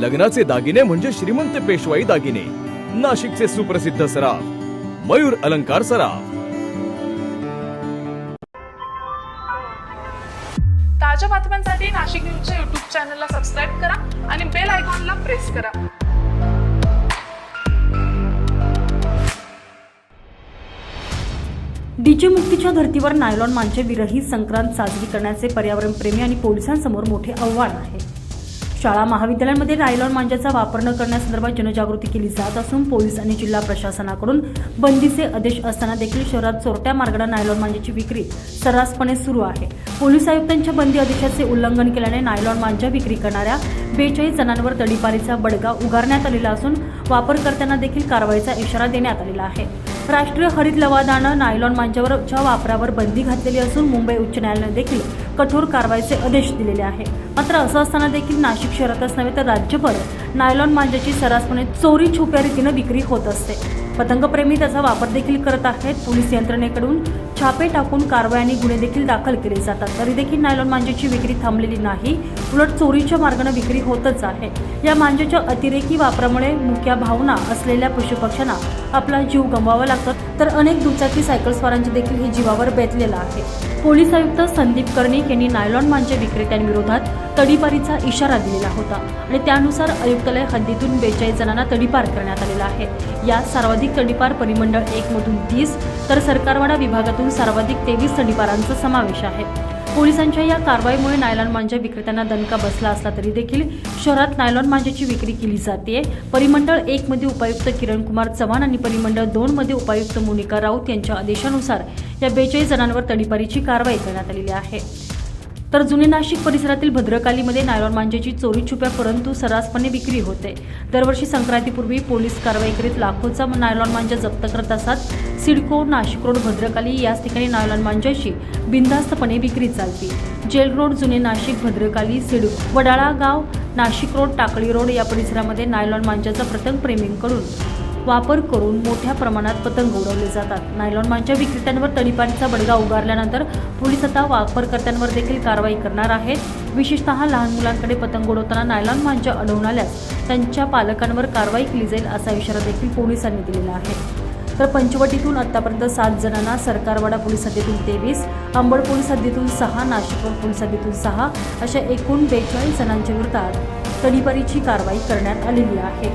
लग्नाचे दागिने म्हणजे श्रीमंत पेशवाई दागिने. नाशिकचे सुप्रसिद्ध सराफ. मयूर अलंकार सराफ. ताज्या बातम्यांसाठी नाशिक न्यूजच्या युट्यूब चॅनलला सबस्क्राईब करा आणि बेल आयकॉनला प्रेस करा. डीजे मुक्तीच्या धर्तीवर नायलॉन मांचे विरहित संक्रांत साजरी करण्याचे पर्यावरणप्रेमी आणि पोलिसांसमोर मोठे आव्हान आहे. शाळा महाविद्यालयांमध्ये नायलॉन मांजाचा वापर न करण्यासंदर्भात जनजागृती केली जात असून पोलीस आणि जिल्हा प्रशासनाकडून बंदीचे आदेश असताना देखील शहरात चोरट्या मार्गाने नायलॉन मांजाची विक्री सर्रासपणे सुरू आहे. पोलीस आयुक्तांच्या बंदी आदेशाचे उल्लंघन केल्याने नायलॉन मांजा विक्री करणाऱ्या बेचाळीस जणांवर तडीपारीचा बडगा उगारण्यात आलेला असून वापरकर्त्यांना देखील कारवाईचा इशारा देण्यात आलेला आहे. राष्ट्रीय हरित लवादानं नायलॉन मांजावरच्या वापरावर बंदी घातलेली असून मुंबई उच्च न्यायालयाने देखील कठोर कारवाईचे आदेश दिलेले आहे. मात्र असं असताना देखील नाशिक शहरातच नव्हे तर राज्यभर नायलॉन मांजाची सरासपणे चोरी छुप्या रीतीनं विक्री होत असते. पतंगप्रेमी त्याचा वापर देखील करत आहेत. पोलीस यंत्रणेकडून छापे टाकून कारवाई आणि गुन्हे देखील दाखल केले जातात. तरी देखील नायलॉन मांजाची विक्री थांबलेली नाही. उलट चोरीच्या मार्गाने विक्री होतच आहे. या मांजाच्या अतिरेकी वापरामुळे मुख्या भावना असलेल्या पशुपक्ष्यांना आपला जीव गमवावा लागतो. तर अनेक दुचाकी सायकलस्वारांचे देखील हे जीवावर बेतलेलं आहे. पोलीस आयुक्त संदीप कर्णिक यांनी नायलॉन मांजे विक्रेत्यांविरोधात तडीपारीचा इशारा दिलेला होता आणि त्यानुसार आयुक्तालय हद्दीतून बेचाळीस जणांना तडीपार करण्यात आलेला आहे. यात सर्वाधिक तडीपार परिमंडळ एक मधून तीस तर सरकारवाडा विभागातून सर्वाधिक तेवीस तडीपारांचा समावेश आहे. पोलिसांच्या या कारवाईमुळे नायलॉन मांजा विक्रेत्यांना दणका बसला असला तरी देखील शहरात नायलॉन मांजाची विक्री केली जाते परिमंडळ एक मध्ये उपायुक्त किरण कुमार चव्हाण आणि परिमंडळ दोन मध्ये उपायुक्त मोनिका राऊत यांच्या आदेशानुसार या बेचाळीस जणांवर तडीपारीची कारवाई करण्यात आलेली आहे. तर जुने नाशिक परिसरातील भद्रकालीमध्ये नायलॉन मांजेची चोरी छुप्या परंतु सर्रासपणे विक्री होते. दरवर्षी संक्रांतीपूर्वी पोलीस कारवाई करीत लाखोचा नायलॉन मांजा जप्त करत असतात सिडको नाशिक रोड भद्रकाली याच ठिकाणी नायलॉन मांजाची बिनधास्तपणे विक्री चालते. जेल रोड जुने नाशिक भद्रकाली सिडको वडाळा गाव नाशिक रोड टाकळी रोड या परिसरामध्ये नायलॉन मांजाचा प्रथम प्रेमींकडून वापर करून मोठ्या प्रमाणात पतंग उडवले जातात. नायलॉन मांच्या विक्रेत्यांवर तडीपाणीचा बडगा उगारल्यानंतर पोलीस आता वापरकर्त्यांवर देखील कारवाई करणार आहेत. विशेषतः लहान मुलांकडे पतंग उडवताना नायलॉन मांच्या अडवून आल्यास त्यांच्या पालकांवर कारवाई केली जाईल असा इशारा देखील पोलिसांनी दिलेला आहे. तर पंचवटीतून आतापर्यंत सात जणांना सरकारवाडा पोलीस हद्दीतून तेवीस अंबड पोलीस हद्दीतून सहा नाशिक पोलीस हद्दीतून सहा अशा एकूण बेचाळीस जणांच्या विरोधात तडीपारीची कारवाई करण्यात आलेली आहे.